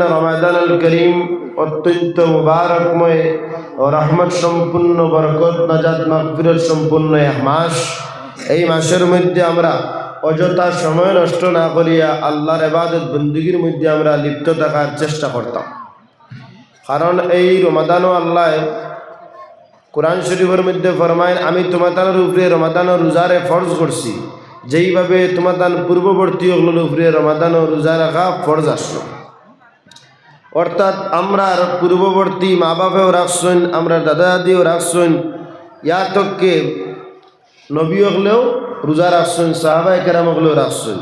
রমাদান করিম অত্যন্ত সম্পূর্ণ বরকত মাগফিরত সম্পূর্ণ এক মাস। এই মাসের মধ্যে আমরা অযথা সময় নষ্ট না বন্দুগির মধ্যে আমরা লিপ্ত থাকার চেষ্টা করতাম। কারণ এই রমাদানও আল্লাহ কোরআন শরীফের মধ্যে ফরমায়, আমি তোমাদের উপরে রমাদান রোজারে ফরজ করছি। যেইভাবে তোমাদান পূর্ববর্তী উপরে রমাদান ও রোজা রাখা ফরজ আসলো। অর্থাৎ আমরা পূর্ববর্তী মা বাপেও রাখছেন আমরা দাদা দাদিও রাখছেন ইয়াতককে নবী হলেও রোজা রাখছেন সাহাবাই কেরাম হলেও রাখছেন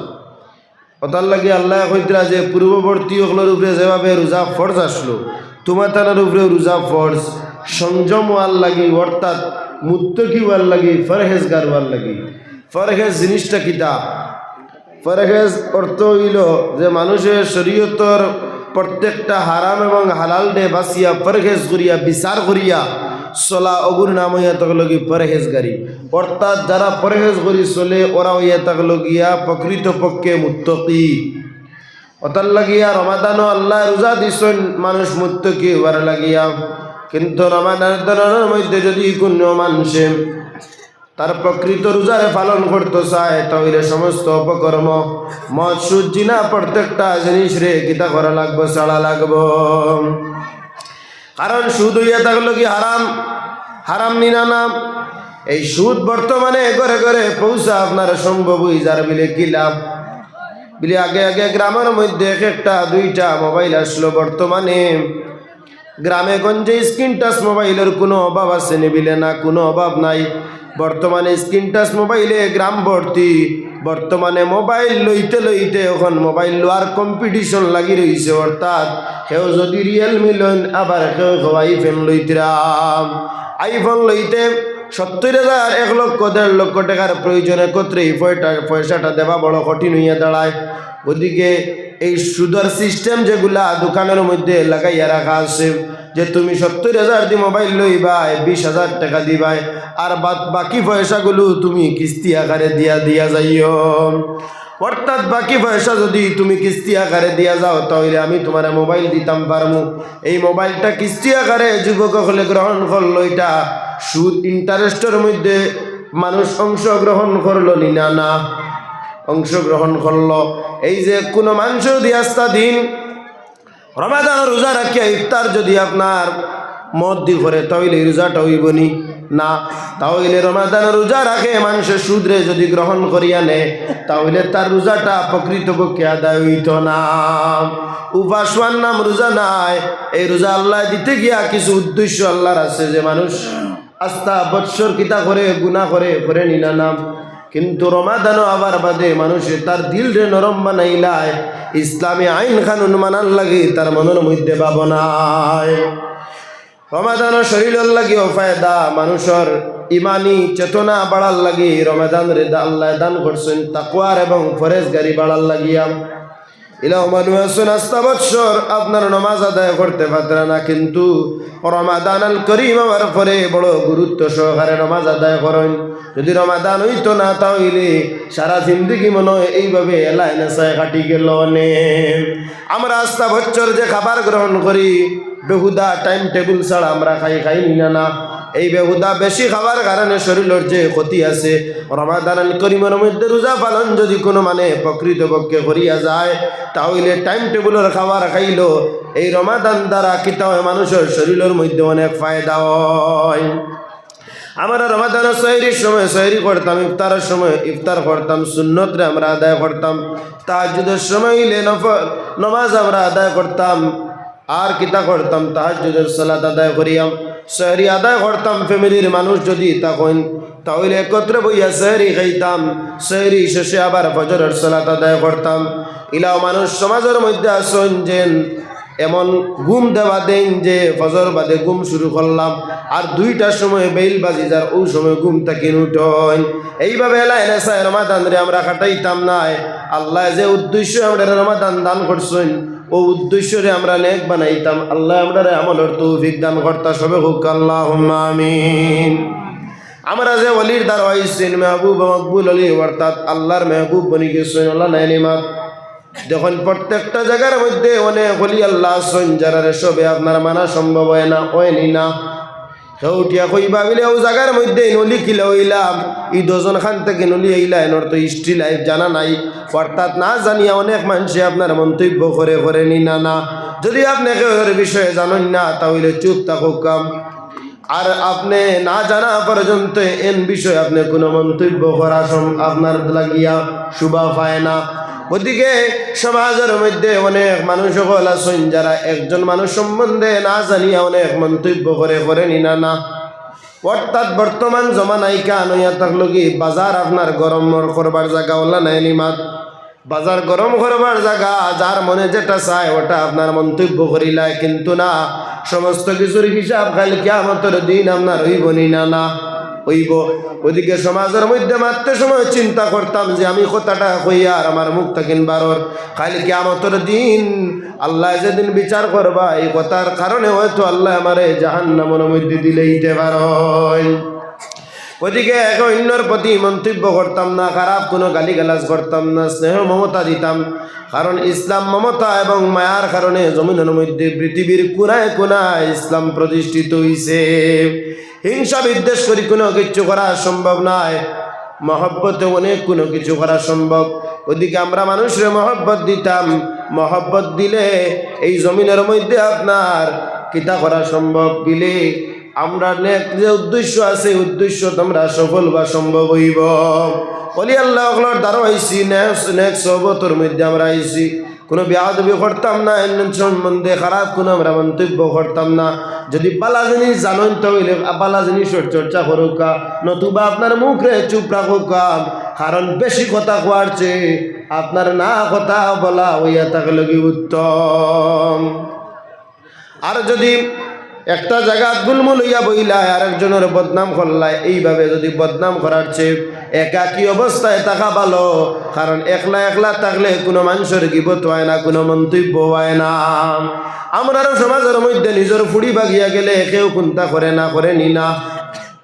ওতার লাগে আল্লাহ কইতরা যে পূর্ববর্তী হলোর উপরে যেভাবে রোজা ফর্জ আসলো তোমার তানার উপরে রোজা ফর্জ সংযম হওয়ার লাগে, অর্থাৎ মুত্তকি হওয়ার লাগে ফরহেজগার হওয়ার লাগে। ফরহেজ জিনিসটা কিতা ফরহেজ অর্থ হইল যে মানুষের শরীয়তর প্রত্যেকটা হারাম এবং হালাল ডে বাসিয়া পরহেজ করিয়া বিচার করিয়া চলা অগুর নাম হইয়া তকলগি পরহেজগারি। অর্থাৎ যারা পরহেজ করি চলে, ওরা হইয়া তকলগিয়া প্রকৃত পক্ষে মুত্তকি। অতার লাগিয়া রমাদানও আল্লাহ রোজা দিছেন, মানুষ মুত্তকি হওয়ার লাগিয়া। কিন্তু রমাদানের মধ্যে যদি কোনো মানুষে তার প্রকৃত রোজারে পালন করতে চায় তাহলে সমস্ত অপকর্ম, মদ সুজি না প্রত্যেকটা জিনিস রে গীতা করা লাগবো ছাড়া লাগবো। কারণ সুদ হইয়া থাকল কি হারাম? হারাম নিনা নাম এই সুদ বর্তমানে ঘরে ঘরে পৌঁছা আপনার সম্ভব যার বিলে কি লাভ? বিলে আগে আগে গ্রামের মধ্যে এক একটা, দুইটা মোবাইল আসলো বর্তমানে। গ্রামে গঞ্জে স্ক্রিন টাচ মোবাইলের কোনো অভাব আছে নিবিলে না কোনো অভাব নাই। বর্তমানে স্ক্রিন টাচ মোবাইলে গ্রাম ভর্তি। বর্তমানে মোবাইল লইতে লইতে এখন মোবাইল লোয়ার কম্পিটিশন লাগি রয়েছে অর্থাৎ কেউ যদি রিয়েলমি লইন, আবার কেউ আইফোন লইতরাম আইফোন লইতে সত্তর হাজার, এক লক্ষ, দেড় লক্ষ টাকার প্রয়োজন পয়টা- পয়সাটা দেওয়া বড় কঠিন হইয়া দাঁড়ায়। ওদিকে এই সুদর সিস্টেম যেগুলা দোকানের মধ্যে লাগাইয়া রাখা আছে, যে তুমি সত্তর হাজার দি মোবাইল লইবাই বিশ হাজার টাকা দিবাই, আর বাকি পয়সাগুলো তুমি কিস্তি আকারে দিয়া দিয়া যাইও। অর্থাৎ বাকি পয়সা যদি তুমি কিস্তি আকারে দিয়া যাও, তাহলে আমি তোমার মোবাইল দিতাম পারমু। এই মোবাইলটা কিস্তি আকারে যুবক হলে গ্রহণ করল, এটা সুদ ইন্টারেস্টের মধ্যে মানুষ অংশগ্রহণ করল নি না না। অংশগ্রহণ করল। এই যে কোনো মাংস দিয়াস্তা দিন। রমাদান রোজা রাখিয়া ইফতার যদি আপনার মদ দি করে তাহলে রোজাটা হইবনি। না, তাহলে রমাদান রোজা রাখে মাংস সুদরে যদি গ্রহণ করিয়া নে, তাহলে তার রোজাটা প্রকৃতপক্ষে আদায় হইত না। উপাসওয়ান নাম রোজা নাই। এই রোজা আল্লাহ দিতে গিয়া কিছু উদ্দেশ্য আল্লাহর আছে যে মানুষ আস্থা বৎসর কিতা করে গুণা করে করে নিনা নাম কিন্তু রমাদানও আবার বাদে মানুষে তার দিল রে নরম বানাইলায়। ইসলামী আইন খানুন মানার লাগে তার মনের মধ্যে ভাবনায় রমাদান শরীরের লাগে ফায়দা, মানুষের ইমানি চেতনা বাড়ার লাগে রমাদান রে আল্লাহ দান করছেন তাকুয়ার এবং ফরেজ গাড়ি বাড়ার লাগিয়া। ইলাহ মানুষ আস্তা বৎসর আপনার নমাজ আদায় করতে পারতেন না, কিন্তু আমার পরে বড় গুরুত্ব সহকারে নমাজ আদায় করেন। যদি না সারা জিন্দগি মনে হয় কাটি আমরা আস্তা বছর যে খাবার গ্রহণ করি, বেহুদা টাইম টেবিল ছাড়া আমরা খাই খাই না না। এই বেহুদা বেশি খাবার কারণে শরীরের যে ক্ষতি আছে রমাদান করিমের মধ্যে রোজা পালন যদি কোনো মানে প্রকৃতপক্ষে করিয়া যায়, তাহলে টাইম টেবিলের খাবার খাইল। এই রমাদান দ্বারা কিতা হয় মানুষের শরীরের মধ্যে অনেক ফায়দা হয়। আমরা রমাদানের সহরির সময় সহরি করতাম, ইফতারের সময় ইফতার করতাম, সুন্নতরে আমরা আদায় করতাম। তাহাজুদের সময় নফল নমাজ আমরা আদায় করতাম, আর কিতা করতাম তাহাজুদের সালাত আদায় করিয়াম। সহরি আদায় করতাম ফ্যামিলির মানুষ যদি তখন, তাহলে একত্রে বইয়া সহরি খাইতাম। সহরি শেষে আবার ফজরের সালাত আদায় করতাম। ইলাও মানুষ সমাজের মধ্যে আসন যেন এমন ঘুম দেওয়া দেন যে, ফজর বাদে ঘুম শুরু করলাম। আর দুইটার সময় বেইল বাজি যার ওই সময় ঘুম থাকি উঠন। এইভাবে এলাই নেশায় রমাদান রে আমরা কাটাইতাম নাই। আল্লাহ যে উদ্দেশ্য আমরা রমাদান দান করছেন ও উদ্দেশ্যরে আমরা নেক বানাইতাম। আল্লাহ আমরা আমলের তৌফিক দান কর্তা সবে হোক আল্লাহ আমিন। আমরা যে অলির দ্বার হয়েছেন মেহবুব মকবুল অলি অর্থাৎ আল্লাহর মেহবুব বনি গেছেন আল্লাহ নাইলিমাত যখন প্রত্যেকটা জায়গার মধ্যে অনেক হলি আল্লাহ আছেন, যারা সবে আপনার মানা সম্ভব হয় না, হয়নি না। উঠিয়া কইবা বিলে, ও জায়গার মধ্যে নলি হইলাম ই দুজন খান নলি আইলা এনর তো হিস্ট্রি লাইফ জানা নাই। অর্থাৎ না জানিয়া অনেক মানুষে আপনার মন্তব্য করে করে নি না যদি আপনি কেউ বিষয়ে জানেন না, তাহলে চুপ থাকুক কাম। আর আপনি না জানা পর্যন্ত এন বিষয়ে আপনি কোনো মন্তব্য করা আপনার লাগিয়া শুভা পায় না। ওদিকে সমাজের মধ্যে অনেক মানুষ সকল আছেন, যারা একজন মানুষ সম্বন্ধে না জানিয়া অনেক মন্তব্য করে করে নিনা না অর্থাৎ বর্তমান জমানাই কান হইয়া থাকল বাজার আপনার গরম করবার জায়গা ওলা নাই নিমাত বাজার গরম করবার জায়গা, যার মনে যেটা চায় ওটা আপনার মন্তব্য করিলায় কিন্তু না, সমস্ত কিছুর হিসাব খালি কেমতর দিন আপনার হইব না না। হইব। ওদিকে সমাজের মধ্যে মাত্র সময় চিন্তা করতাম যে আমি কথাটা কইয়া আর আমার মুখ থাকিন বারর? খালি কেমতর দিন আল্লাহ যেদিন বিচার করবা, এই কথার কারণে হয়তো আল্লাহ আমারে জাহান্নামের মধ্যে দিলে দিতে পারেন ওদিকে এক অন্যর প্রতি মন্তব্য করতাম না, খারাপ কোনো গালিগালাজ করতাম না, স্নেহ মমতা দিতাম। কারণ ইসলাম মমতা এবং মায়ার কারণে জমিনের মধ্যে পৃথিবীর কোনায় কোনায় ইসলাম প্রতিষ্ঠিত হইছে। হিংসা বিদ্বেষ করি, কোনো কিছু করা সম্ভব নয়। মহব্বতে অনেক কোনো কিছু করা সম্ভব। ওদিকে আমরা মানুষের মহব্বত দিতাম। মহব্বত দিলে এই জমিনের মধ্যে আপনার কিতা করা সম্ভব? দিলে আমরা যে উদ্দেশ্য আছে উদ্দেশ্য তোমরা সফল বা সম্ভব হইব। বলি আল্লাহ আইসি নেক্সট নেক্সট সবতর মধ্যে আমরা আইসি কোনো বেয়াদবি করতাম না, এমন সম্বন্ধে খারাপ, কোনো আমরা মন্তব্য করতাম না। যদি বালা জিনিস জানেন হইলে বালা জিনিস চর্চা করুকা নতুবা আপনার মুখ রে চুপ রাখুকা কারণ বেশি কথা কোয়ার চেয়ে আপনার না কথা বলা হইয়া তাকে লগি উত্তম। আর যদি একটা জায়গা গুলমুল হইয়া বইলায় আর একজনের বদনাম করলায়। এইভাবে যদি বদনাম করার চেয়ে একাকী অবস্থায় থাকা ভালো। কারণ একলা একলা থাকলে কোনো মানুষের গিবত হয় না, কোনো মন্তব্য হয় না। আমরাও সমাজের মধ্যে নিজের ফুড়ি বাগিয়া গেলে কেউ কোনটা করে না, করে নি না।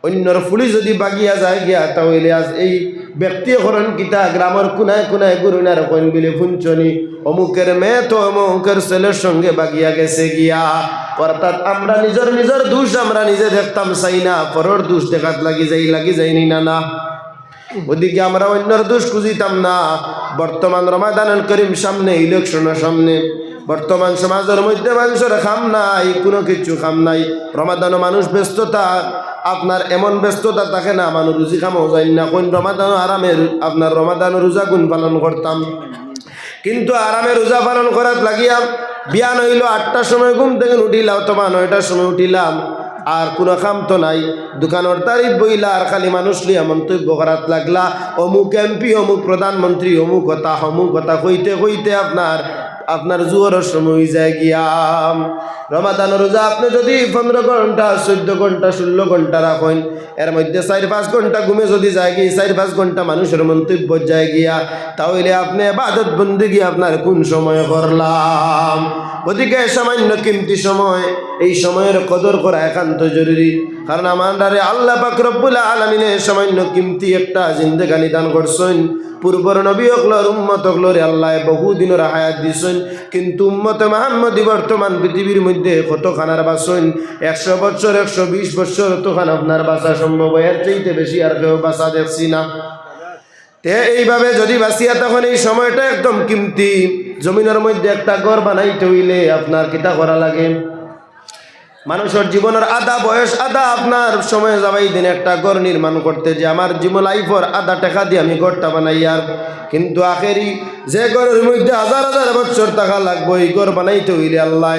অন্যর ফুলি যদি বাগিয়া যায় গিয়া, তাহলে আজ এই ব্যক্তি হরণ কিতা গ্রামের কোনায় কোনায় গুরুনার কোন বিলে ফুঞ্চনি অমুকের মেয়ে তো অমুকের ছেলের সঙ্গে বাগিয়া গেছে গিয়া। অর্থাৎ আমরা নিজের নিজের দোষ আমরা নিজে দেখতাম, চাই না। পরের দোষ দেখাত লাগি যাই, লাগি যাইনি না না ওদিকে আমরা অন্যর দোষ খুঁজিতাম না। বর্তমান রমাদানুল করিম সামনে ইলেকশনের সামনে। বর্তমান সমাজের মধ্যে মানুষের খাম নাই, কোনো কিছু খাম নাই। রমাদান মানুষ ব্যস্ততা, আপনার এমন ব্যস্ততা থাকে না, মানুষ রুজি খামও যায় না। কোন রমাদান আরামের, আপনার রমাদান রোজা গুণ পালন করতাম। কিন্তু আরামে রোজা পালন করার লাগিয়া বিয়ান হইল আটটার সময় ঘুম থেকে উঠিলাম, অথবা নয়টার সময় উঠিলাম, আর কোনো কাম তো নাই। দোকানের তারিফ বইলা আর খালি মানুষ লিয়া মন্তব্য করাত লাগলা। অমুক এমপি, অমুক প্রধানমন্ত্রী, অমুক কথা অমুক কথা কইতে কইতে আপনার আপনার জুয়ারের সময় যায় গিয়াম রমাদান রোজা আপনি যদি পনেরো ঘণ্টা, চোদ্দ ঘণ্টা, ষোলো ঘণ্টা রাখেন, এর মধ্যে চার পাঁচ ঘণ্টা ঘুমে যদি যায় গিয়ে, চার পাঁচ ঘণ্টা মানুষের মন্তব্য যায় গিয়া, তাহলে আপনি বাদত বন্দি গিয়ে আপনার কোন সময় করলাম? ওদিকে সামান্য কিমতি সময়, এই সময়ের কদর করা একান্ত জরুরি। কারণ আমার আল্লাহ পাক রব্বুল আলমিনে সামান্য কিমতি একটা জিন্দেগানি দান করছেন। পূর্বর নবী অকলর উম্মত অকলরে আল্লাহ বহুদিনের হায়াত দিছেন। কিন্তু উম্মত মাহমদি বর্তমান পৃথিবীর মধ্যে কত খানার বাসন? একশো বছর, একশো বিশ বছর তখন আপনার বাসা সম্ভব? এর চাইতে বেশি আর কেউ বাসা দেখছি না। তে এইভাবে যদি বাঁচিয়া তখন এই সময়টা একদম কিমতি। জমিনের মধ্যে একটা ঘর বানাইতে হইলে আপনার কিতা করা লাগে? মানুষের জীবনের আধা বয়স, আধা আপনার সময় যাবাই দিন একটা ঘর নির্মাণ করতে যে আমার জীবন লাইফর আধা টাকা দিয়ে আমি ঘরটা বানাই আর। কিন্তু আখেরি যে ঘরের মধ্যে হাজার হাজার বছর টাকা লাগবে এই ঘর বানাইতে হইলে আল্লাহ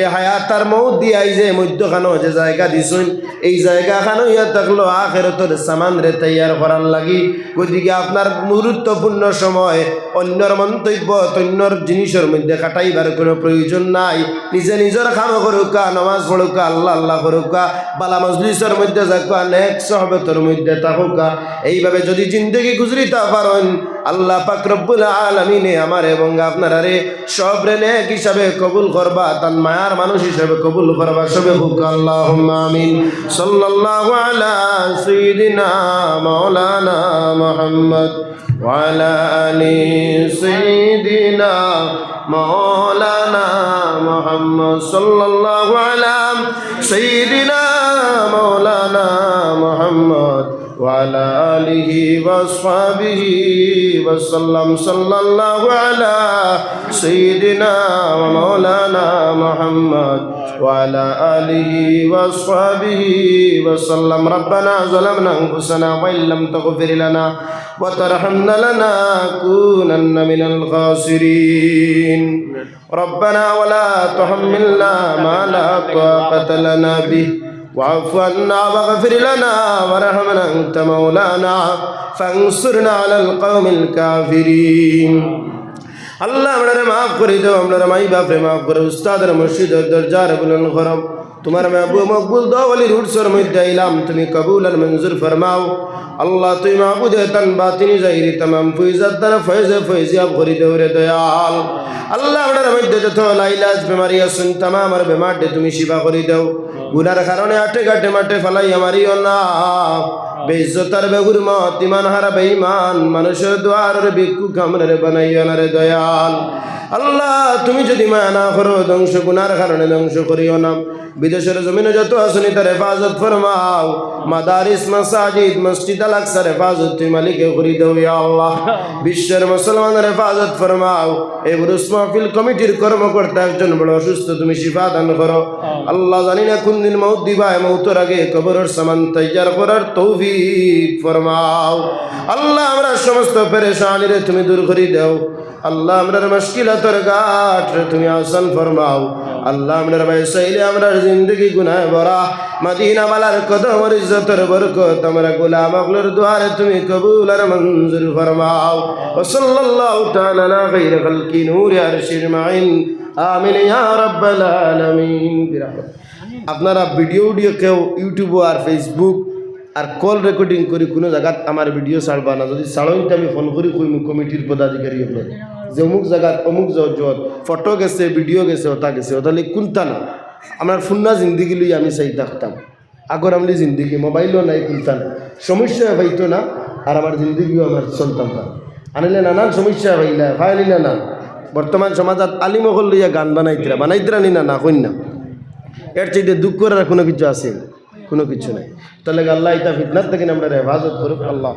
এ হায়াত তার মৌত দিয়াই যে মধ্যখানো যে জায়গা দিছুন, এই জায়গা খানো ইয়া থাকল আখেরতর সামান রে তৈয়ার করার লাগি। গতিকে আপনার গুরুত্বপূর্ণ সময়, অন্যর মন্তব্য অন্যর জিনিসের মধ্যে কাটাইবার কোনো প্রয়োজন নাই। নিজে নিজের খামো করুকা, নমাজ পড়ুকা, আল্লাহ আল্লাহ করুকা, বালা মজলিসের মধ্যে যাকুয়া, নেক সহবতর মধ্যে থাকুকা এইভাবে যদি জিন্দগি গুজরিতে পারেন আল্লাহ পাক রব্বুল আলামিনে আমার এবং আপনারা রে সব রে নেক হিসাবে কবুল করবা তান মায়ার মানুষ হিসাবে কবুল করবা সবে হুক আল্লাহুম্মা আমিন সাল্লাল্লাহু আলা সাইয়্যিদিনা মাওলানা মুহাম্মদ وعلى آل سيدنا مولانا محمد صلى الله على سيدنا مولانا محمد وعلى آله وأصحابه وسلم صلى الله على سيدنا ومولانا محمد وعلى آله وأصحابه وسلم. ربنا ظلمنا أنفسنا وإن لم تغفر لنا وترحمنا لنكونن من الخاسرين. ربنا ولا تحملنا ما لا طاقة لنا به. واعف عنا واغفر لنا وارحمنا أنت مولانا فانصرنا على القوم الكافرين. আল্লাহ আমরা মাফ করে দাও আমরা মাই বাপরে মাফ করে উস্তাদের মসজিদের দরজার বুলন করম তোমার মাহবুব মকবুল দওয়ালি রুটসর মধ্যে আইলাম, তুমি কবুল আর মঞ্জুর ফরমাও। আল্লাহ তুই মাহবুদে তান বাতিনি যাইরি তামাম ফুইজাত তারা ফয়েজে ফয়েজিয়াব করি দেও রে দয়াল। আল্লাহ আমরা মধ্যে যত লাইলাজ বেমারি আসুন তামাম আর বেমারটে তুমি শিবা করি দেও। গুনার কারণে আটে ঘাটে মাঠে ফালাই আমারিও না। বেইজ্জতার বেগুর মত ইমান হারা বেইমান মানুষের দ্বারের ভিক্ষু কামরে বানাইয়া না দয়াল। আল্লাহ, তুমি যদি মায়া না করো, ধ্বংস গুনার কারণে ধ্বংস করিও না। বিদেশের জমিনে যত আসনি তার হেফাজত ফরমাও। মাদারিস, মাসাজিদ, মসজিদ আল আকসার হেফাজত তুই মালিকে করি দেও আল্লাহ। বিশ্বের মুসলমানের হেফাজত ফরমাও। এই বুরুস মাহফিল কমিটির কর্মকর্তা একজন বড় অসুস্থ, তুমি শিফা দান করো। আল্লাহ জানি না কোন দিন মৌত দিবা মৌতর আগে কবরের সামান তৈয়ার করার তৌফিক ফরমাও। আল্লাহ আমরা সমস্ত পেরেশানিরে তুমি দূর করি দাও। আল্লাহ আমরার মুশকিলাতর গাঠ তুমি আসান ফরমাও। আল্লাহ আমরার ভাই সাইলে আমরার জিন্দগি গুনায় ভরা। মদিনা মালার কদমর ইজ্জতর বরকত আমরা গোলাম আগলর দুয়ারে তুমি কবুল আর মঞ্জুর ফরমাও। ও সাল্লাল্লাহু তাআলা আলা খাইর খালকি নূর আরশির মাইন। আমিন ইয়া রাব্বাল আলামিন। আপনারা ভিডিও ভিডিও কেউ ইউটিউব আর ফেসবুক আর কল রেকর্ডিং করি, কোনো জায়গাত আমার ভিডিও ছাড়বা না। যদি ছাড়োই আমি ফোন করি কইম কমিটির পদাধিকারী আপনার যে অমুক জায়গাত অমুক যত ফটো গেছে ভিডিও গেছে ওটা গেছে ওটা লিখ কোনটা না? আমার ফুন্না জিন্দিগি লই আমি চাই থাকতাম আগর আমলি জিন্দিগি মোবাইলও নাই কোনটা না। সমস্যা পাইতো না আর আমার জিন্দিগিও আমার চলতাম না। আনিলে নানান সমস্যা পাইলা ফাইলি না না। বর্তমান সমাজত আলিমহল লইয়া গান বানাইতরা বানাইতরা নি না না কইন না। এর চাইতে দুঃখ করার কোনো কিছু আছে? কোনো কিছু নাই। তাহলে আল্লাহ ইতা ফিতনার থেকে আমরা হেফাজত করুক। আল্লাহ।